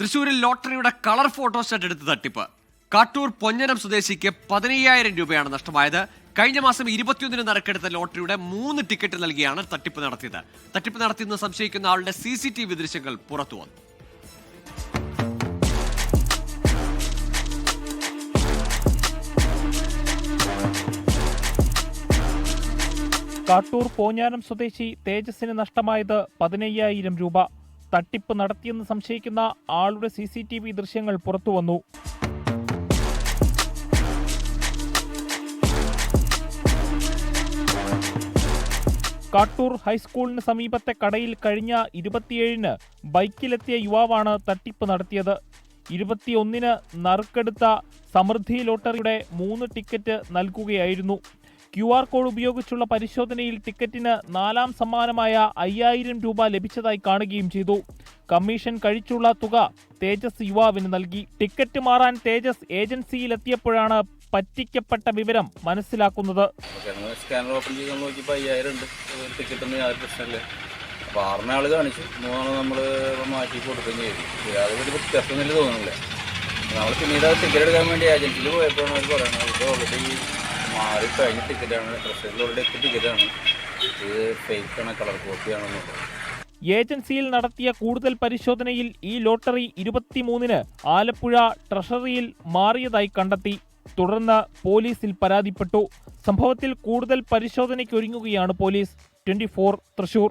തൃശൂരിൽ ലോട്ടറിയുടെ colour photo set എടുത്ത് തട്ടിപ്പ്. കാട്ടൂർ പൊഞ്ഞനം സ്വദേശിക്ക് പതിനയ്യായിരം രൂപയാണ് നഷ്ടമായത്. കഴിഞ്ഞ മാസം ഇരുപത്തിയൊന്നിന് നറുക്കെടുത്ത ലോട്ടറിയുടെ മൂന്ന് ടിക്കറ്റ് നൽകിയാണ് തട്ടിപ്പ് നടത്തിയത്. തട്ടിപ്പ് നടത്തിയെന്ന് സംശയിക്കുന്ന ആളുടെ സി സി ടി വി ദൃശ്യങ്ങൾ പുറത്തു വന്നു. കാട്ടൂർ പോഞ്ഞാനം സ്വദേശി തേജസിന് നഷ്ടമായത് പതിനയ്യായിരം രൂപ. തട്ടിപ്പ് നടത്തിയെന്ന് സംശയിക്കുന്ന ആളുടെ സി സി ടി വി ദൃശ്യങ്ങൾ പുറത്തുവന്നു കാട്ടൂർ ഹൈസ്കൂളിന് സമീപത്തെ കടയിൽ കഴിഞ്ഞ ഇരുപത്തിയേഴിന് ബൈക്കിലെത്തിയ യുവാവാണ് തട്ടിപ്പ് നടത്തിയത്. ഇരുപത്തിയൊന്നിന് നറുക്കെടുത്ത സമൃദ്ധി ലോട്ടറിയുടെ മൂന്ന് ടിക്കറ്റ് നൽകുകയായിരുന്നു. ക്യു ആർ കോഡ് ഉപയോഗിച്ചുള്ള പരിശോധനയിൽ ടിക്കറ്റിന് നാലാം സമ്മാനമായ അയ്യായിരം രൂപ ലഭിച്ചതായി കാണുകയും ചെയ്തു. കമ്മീഷൻ കഴിച്ചുള്ള തുക തേജസ് യുവാവിന് നൽകി. ടിക്കറ്റ് മാറാൻ തേജസ് ഏജൻസിയിലെത്തിയപ്പോഴാണ് പറ്റിക്കപ്പെട്ട വിവരം മനസ്സിലാക്കുന്നത്. ഓപ്പൺ ഉണ്ട്. കാണിച്ചു. നമ്മൾ മാറ്റി തോന്നുന്നില്ല. നമ്മൾ പിന്നീട് ടിക്കറ്റ് എടുക്കാൻ വേണ്ടി ഏജൻസിയിൽ പോയപ്പോഴാണ് അവർ പറയുന്നത്. ഓൾറെഡി മാറി കഴിഞ്ഞ ടിക്കറ്റാണ് എത്തിയ ടിക്കറ്റാണ് ഇത് ഫേക്കാണ് കളർ കോപ്പിയാണെന്നുള്ളത് ഏജൻസിയിൽ നടത്തിയ കൂടുതൽ പരിശോധനയിൽ ഈ ലോട്ടറി ഇരുപത്തിമൂന്നിന് ആലപ്പുഴ ട്രഷറിയിൽ മാറിയതായി കണ്ടെത്തി. തുടർന്ന് പോലീസിൽ പരാതിപ്പെട്ടു. സംഭവത്തിൽ കൂടുതൽ പരിശോധനയ്ക്കൊരുങ്ങുകയാണ് പോലീസ്. ട്വന്റി തൃശൂർ.